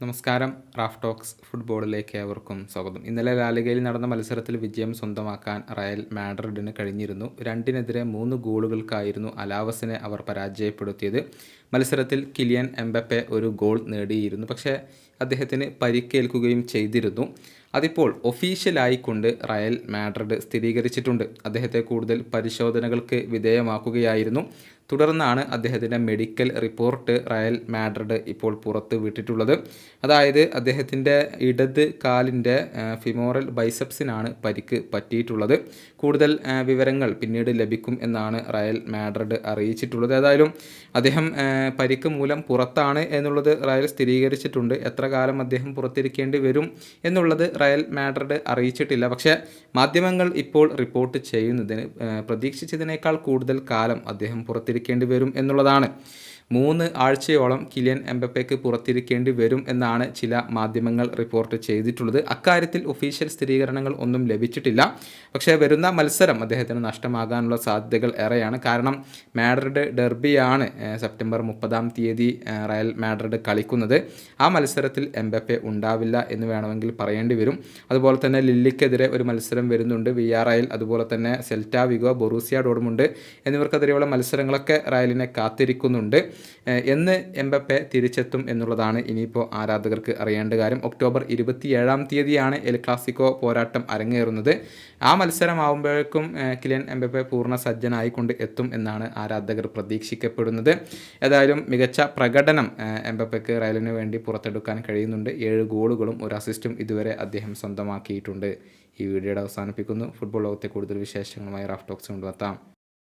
നമസ്കാരം. Raf talks ഫുട്ബോളിലേക്ക് ഏവർക്കും സ്വാഗതം. ഇന്നലെ ലാലിഗയിൽ നടന്ന മത്സരത്തിൽ വിജയം സ്വന്തമാക്കാൻ റയൽ മാഡ്രിഡിന് കഴിഞ്ഞിരുന്നു. രണ്ടിനെതിരെ മൂന്ന് ഗോളുകൾക്കായിരുന്നു അലാവസിനെ അവർ പരാജയപ്പെടുത്തിയത്. മത്സരത്തിൽ കിലിയൻ എംബപ്പെ ഒരു ഗോൾ നേടിയിരുന്നു. പക്ഷേ അദ്ദേഹത്തിന് പരിക്കേൽക്കുകയും ചെയ്തിരുന്നു. അതിപ്പോൾ ഒഫീഷ്യലായിക്കൊണ്ട് റയൽ മാഡ്രിഡ് സ്ഥിരീകരിച്ചിട്ടുണ്ട്. അദ്ദേഹത്തെ കൂടുതൽ പരിശോധനകൾക്ക് വിധേയമാക്കുകയായിരുന്നു. തുടർന്നാണ് അദ്ദേഹത്തിന്റെ മെഡിക്കൽ റിപ്പോർട്ട് റയൽ മാഡ്രിഡ് ഇപ്പോൾ പുറത്ത് വിട്ടിട്ടുള്ളത്. അതായത് അദ്ദേഹത്തിന്റെ ഇടത് കാലിന്റെ ഫിമോറൽ ബൈസപ്സിനാണ് പരിക്ക് പറ്റിയിട്ടുള്ളത്. കൂടുതൽ വിവരങ്ങൾ പിന്നീട് ലഭിക്കും എന്നാണ് റയൽ മാഡ്രിഡ് അറിയിച്ചിട്ടുള്ളത്. ഏതായാലും അദ്ദേഹം പരിക്ക് മൂലം പുറത്താണ് എന്നുള്ളത് റയൽ സ്ഥിരീകരിച്ചിട്ടുണ്ട്. എത്ര കാലം അദ്ദേഹം പുറത്തിരിക്കേണ്ടി വരും എന്നുള്ളത് റയൽ മാഡറുടെ അറിയിച്ചിട്ടില്ല. പക്ഷേ മാധ്യമങ്ങൾ ഇപ്പോൾ റിപ്പോർട്ട് ചെയ്യുന്നതിന് പ്രതീക്ഷിച്ചതിനേക്കാൾ കൂടുതൽ കാലം അദ്ദേഹം പുറത്തിരിക്കേണ്ടി വരും എന്നുള്ളതാണ്. മൂന്ന് ആഴ്ചയോളം കിലിയൻ എംബപ്പേക്ക് പുറത്തിരിക്കേണ്ടി വരും എന്നാണ് ചില മാധ്യമങ്ങൾ റിപ്പോർട്ട് ചെയ്തിട്ടുള്ളത്. അക്കാര്യത്തിൽ ഒഫീഷ്യൽ സ്ഥിരീകരണങ്ങൾ ഒന്നും ലഭിച്ചിട്ടില്ല. പക്ഷേ വരുന്ന മത്സരം അദ്ദേഹത്തിന് നഷ്ടമാകാനുള്ള സാധ്യതകൾ ഏറെയാണ്. കാരണം മാഡ്രിഡ് ഡെർബിയാണ് സെപ്റ്റംബർ മുപ്പതാം തീയതി റയൽ മാഡ്രിഡ് കളിക്കുന്നത്. ആ മത്സരത്തിൽ എംബപ്പെ ഉണ്ടാവില്ല എന്ന് വേണമെങ്കിൽ പറയേണ്ടി വരും. അതുപോലെ തന്നെ ലില്ലിക്കെതിരെ ഒരു മത്സരം വരുന്നുണ്ട്. വി ആർ ഐയിൽ അതുപോലെ തന്നെ സെൽറ്റ വിഗോ ബൊറൂസിയ ഡോർമുണ്ട് എന്നിവർക്കെതിരെയുള്ള മത്സരങ്ങളൊക്കെ റയലിനെ കാത്തിരിക്കുന്നുണ്ട്. എന്ന് എംബപ്പെ തിരിച്ചെത്തും എന്നുള്ളതാണ് ഇനിയിപ്പോൾ ആരാധകർക്ക് അറിയേണ്ട കാര്യം. ഒക്ടോബർ ഇരുപത്തിയേഴാം തീയതിയാണ് എൽ ക്ലാസിക്കോ പോരാട്ടം അരങ്ങേറുന്നത്. ആ മത്സരമാകുമ്പോഴേക്കും കിലിയൻ എംബപ്പെ പൂർണ സജ്ജനായിക്കൊണ്ട് എത്തും എന്നാണ് ആരാധകർ പ്രതീക്ഷിക്കപ്പെടുന്നത്. ഏതായാലും മികച്ച പ്രകടനം എംബപ്പയ്ക്ക് റയലിന് വേണ്ടി പുറത്തെടുക്കാൻ കഴിയുന്നുണ്ട്. ഏഴ് ഗോളുകളും ഒരു അസിസ്റ്റും ഇതുവരെ അദ്ദേഹം സ്വന്തമാക്കിയിട്ടുണ്ട്. ഈ വീഡിയോയുടെ അവസാനിപ്പിക്കുന്നു. ഫുട്ബോൾ ലോകത്തെ കൂടുതൽ വിശേഷങ്ങളുമായി റാഫ്റ്റോക്സ് കൊണ്ടുവെത്താം.